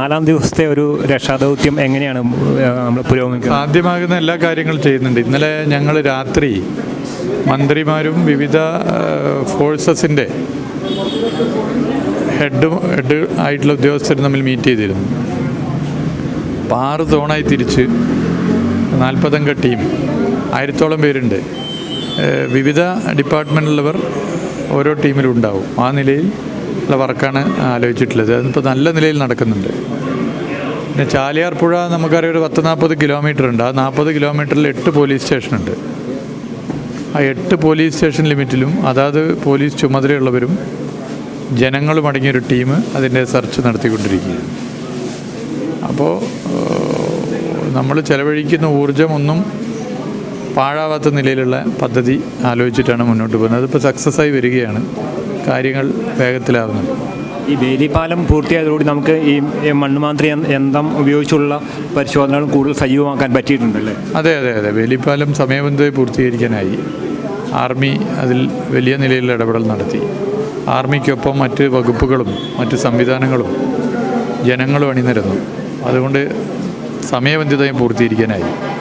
നാലാം ദിവസത്തെ ഒരു രക്ഷാദൗത്യം എങ്ങനെയാണ് നമ്മൾ പുരോഗമിക്കുന്നത്? സാധ്യമാകുന്ന എല്ലാ കാര്യങ്ങളും ചെയ്യുന്നുണ്ട്. ഇന്നലെ ഞങ്ങൾ രാത്രി മന്ത്രിമാരും വിവിധ ഫോഴ്സസിന്റെ ഹെഡ് ഹെഡ് ആയിട്ടുള്ള ഉദ്യോഗസ്ഥരും തമ്മിൽ മീറ്റ് ചെയ്തിരുന്നു. അപ്പോൾ ആറ് സോണായി തിരിച്ച് നാൽപ്പതംഗ ടീം ആയിരത്തോളം പേരുണ്ട്. വിവിധ ഡിപ്പാർട്ട്മെന്റിലുള്ളവർ ഓരോ ടീമിലും ഉണ്ടാവും ആ നിലയിൽ ഉള്ള വർക്കാണ് ആലോചിച്ചിട്ടുള്ളത്. അതിപ്പോൾ നല്ല നിലയിൽ നടക്കുന്നുണ്ട്. പിന്നെ ചാലിയാർ പുഴ നമുക്കറിയാം ഒരു പത്ത് നാൽപ്പത് കിലോമീറ്റർ ഉണ്ട്. ആ നാൽപ്പത് കിലോമീറ്ററിൽ എട്ട് പോലീസ് സ്റ്റേഷനുണ്ട് ആ എട്ട് പോലീസ് സ്റ്റേഷൻ ലിമിറ്റിലും അതാത് പോലീസ് ചുമതലയുള്ളവരും ജനങ്ങളും അടങ്ങിയൊരു ടീം അതിന്റെ സെർച്ച് നടത്തിക്കൊണ്ടിരിക്കുകയാണ്. അപ്പോൾ നമ്മൾ ചെലവഴിക്കുന്ന ഊർജമൊന്നും പാഴാവാത്ത നിലയിലുള്ള പദ്ധതി ആലോചിച്ചിട്ടാണ് മുന്നോട്ട് പോകുന്നത്. അതിപ്പോൾ സക്സസ്സായി വരികയാണ്. കാര്യങ്ങൾ വേഗത്തിലാകുന്നു. ഈ വേലിപ്പാലം പൂർത്തിയായതോടുകൂടി നമുക്ക് ഈ മണ്ണ് മണ്ണുമാന്ത്രി യന്- യന്ത്രം ഉപയോഗിച്ചുള്ള പരിശോധനകൾ കൂടുതൽ സജീവമാക്കാൻ പറ്റിയിട്ടുണ്ടല്ലേ? അതെ അതെ അതെ. വേലിപ്പാലം സമയബന്ധിതമായി പൂർത്തീകരിക്കാനായി ആർമി അതിൽ വലിയ നിലയിൽ ഇടപെടൽ നടത്തി. ആർമിക്കൊപ്പം മറ്റ് വകുപ്പുകളും മറ്റ് സംവിധാനങ്ങളും ജനങ്ങളും അണിനിരന്നു. അതുകൊണ്ട് സമയബന്ധിതമായി പൂർത്തീകരിക്കാനായി.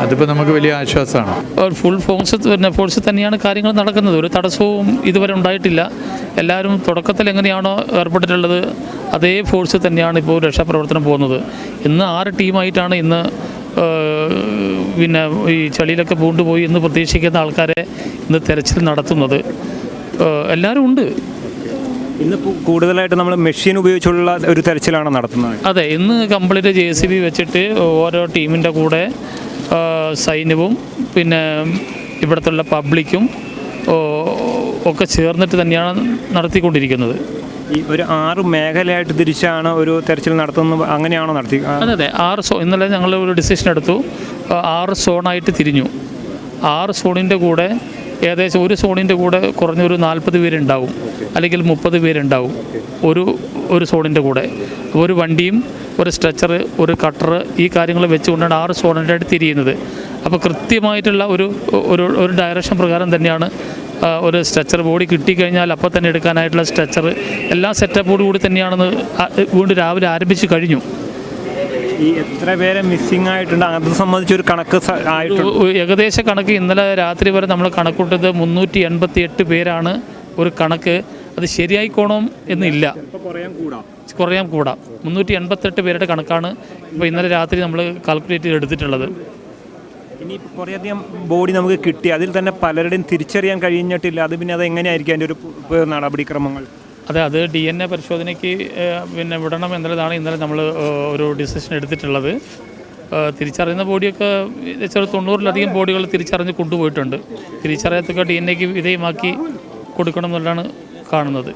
അതിപ്പോൾ നമുക്ക് വലിയ ആശ്വാസമാണ്. ഒരു ഫുൾ ഫോഴ്സ് പിന്നെ ഫോഴ്സ് തന്നെയാണ് കാര്യങ്ങൾ നടക്കുന്നത്. ഒരു തടസ്സവും ഇതുവരെ ഉണ്ടായിട്ടില്ല. എല്ലാവരും തുടക്കത്തിൽ എങ്ങനെയാണോ ഏർപ്പെട്ടിട്ടുള്ളത് അതേ ഫോഴ്സ് തന്നെയാണ് ഇപ്പോൾ രക്ഷാപ്രവർത്തനം പോകുന്നത്. ഇന്ന് ആറ് ടീമായിട്ടാണ് ഇന്ന് പിന്നെ ഈ ചളിയിലൊക്കെ പൂണ്ടുപോയി എന്ന് പ്രതീക്ഷിക്കുന്ന ആൾക്കാരെ ഇന്ന് തെരച്ചിൽ നടത്തുന്നത്. എല്ലാവരും ഉണ്ട്. ഇന്ന് പു- കൂടുതലായിട്ട് നമ്മൾ മെഷീൻ ഉപയോഗിച്ചുള്ള ഒരു തെരച്ചിലാണ് നടത്തുന്നത്. അതെ ഇന്ന് കംപ്ലീറ്റ് ജെ സി ബി വെച്ചിട്ട് ഓരോ ടീമിന്റെ കൂടെ സൈന്യവും പിന്നെ ഇവിടത്തുള്ള പബ്ലിക്കും ഒക്കെ ചേർന്നിട്ട് തന്നെയാണ് നടത്തിക്കൊണ്ടിരിക്കുന്നത്. ഈ ഒരു ആറ് മേഖലയായിട്ട് തിരിച്ചാണ് ഒരു തെരച്ചിൽ നടത്തുന്നത്. അങ്ങനെയാണോ നടത്തി അതെ അതെ. ആറ് സോ ഇന്നലെ ഞങ്ങൾ ഒരു ഡിസിഷൻ എടുത്തു. ആറ് സോണായിട്ട് തിരിഞ്ഞു. ആറ് സോണിന്റെ കൂടെ ഏകദേശം ഒരു സോണിന്റെ കൂടെ കുറഞ്ഞൊരു നാൽപ്പത് പേരുണ്ടാവും. അല്ലെങ്കിൽ മുപ്പത് പേരുണ്ടാവും. ഒരു ഒരു സോണിന്റെ കൂടെ. ഒരു വണ്ടിയും ഒരു സ്ട്രെച്ചർ ഒരു കട്ടർ ഈ കാര്യങ്ങൾ വെച്ചുകൊണ്ടാണ് ആറ് സോണിന്റെ ആയിട്ട് തിരിയുന്നത്. അപ്പോൾ കൃത്യമായിട്ടുള്ള ഒരു ഒരു ഒരു ഡയറക്ഷൻ പ്രകാരം തന്നെയാണ് ഒരു സ്ട്രെച്ചർ ബോഡി കിട്ടിക്കഴിഞ്ഞാൽ അപ്പോൾ തന്നെ എടുക്കാനായിട്ടുള്ള സ്ട്രെച്ചർ എല്ലാ സെറ്റപ്പോടു കൂടി തന്നെയാണെന്ന് വീണ്ടും രാവിലെ ആരംഭിച്ച് കഴിഞ്ഞു. ഈ എത്ര പേരെ മിസ്സിംഗ് ആയിട്ടുണ്ട്? അത് സംബന്ധിച്ച് ഒരു കണക്ക് ഏകദേശ കണക്ക് ഇന്നലെ രാത്രി വരെ നമ്മൾ കണക്കൂട്ടത് മുന്നൂറ്റി എൺപത്തി എട്ട് പേരാണ് ഒരു കണക്ക്. അത് ശരിയായിക്കോണം എന്നില്ല. കുറയാൻ കൂടാം. മുന്നൂറ്റി എൺപത്തെട്ട് പേരുടെ കണക്കാണ് ഇപ്പോൾ ഇന്നലെ രാത്രി നമ്മൾ കാൽക്കുലേറ്റ് ചെയ്ത് എടുത്തിട്ടുള്ളത്. ഇനി കുറേയധികം ബോഡി നമുക്ക് കിട്ടി. അതിൽ തന്നെ പലരുടെയും തിരിച്ചറിയാൻ കഴിഞ്ഞിട്ടില്ല. അത് പിന്നെ അത് എങ്ങനെയായിരിക്കും അതിന്റെ ഒരു നടപടിക്രമങ്ങൾ? അതെ അത് ഡി എൻ എ പരിശോധനയ്ക്ക് പിന്നെ വിടണം എന്നുള്ളതാണ് ഇന്നലെ നമ്മൾ ഒരു ഡിസിഷൻ എടുത്തിട്ടുള്ളത്. തിരിച്ചറിയുന്ന ബോഡിയൊക്കെ ചെറു തൊണ്ണൂറിലധികം ബോഡികൾ തിരിച്ചറിഞ്ഞ് കൊണ്ടുപോയിട്ടുണ്ട്. തിരിച്ചറിയാത്തൊക്കെ ഡി എൻ എക്ക് വിധേയമാക്കി കൊടുക്കണം എന്നുള്ളതാണ് കാണുന്നത്.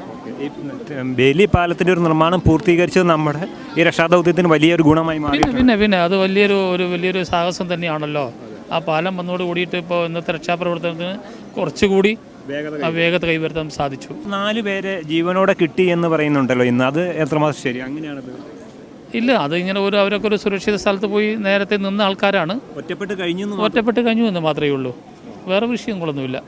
ബേലി പാലത്തിന്റെ ഒരു നിർമ്മാണം പൂർത്തീകരിച്ചത് നമ്മുടെ ഈ രക്ഷാദൗത്യത്തിന് വലിയൊരു ഗുണമായി മാറി. പിന്നെ പിന്നെ അത് വലിയൊരു ഒരു വലിയൊരു സാഹസം തന്നെയാണല്ലോ. ആ പാലം വന്നോട് കൂടിയിട്ട് ഇപ്പോൾ ഇന്നത്തെ രക്ഷാപ്രവർത്തനത്തിന് കുറച്ചുകൂടി വേഗത കൈവരുത്താൻ സാധിച്ചു. നാല് പേരെ ജീവനോടെ കിട്ടി എന്ന് പറയുന്നുണ്ടല്ലോ ഇന്ന്. അത് എത്രമാത്രം ശരി? അങ്ങനെയാണത്. ഇല്ല അത് ഇങ്ങനെ ഒരു അവരൊക്കെ ഒരു സുരക്ഷിത സ്ഥലത്ത് പോയി നേരത്തെ നിന്ന ആൾക്കാരാണ്. ഒറ്റപ്പെട്ട് കഴിഞ്ഞു ഒറ്റപ്പെട്ട് കഴിഞ്ഞു എന്ന് മാത്രമേ ഉള്ളൂ. വേറെ വിഷയങ്ങളൊന്നുമില്ല.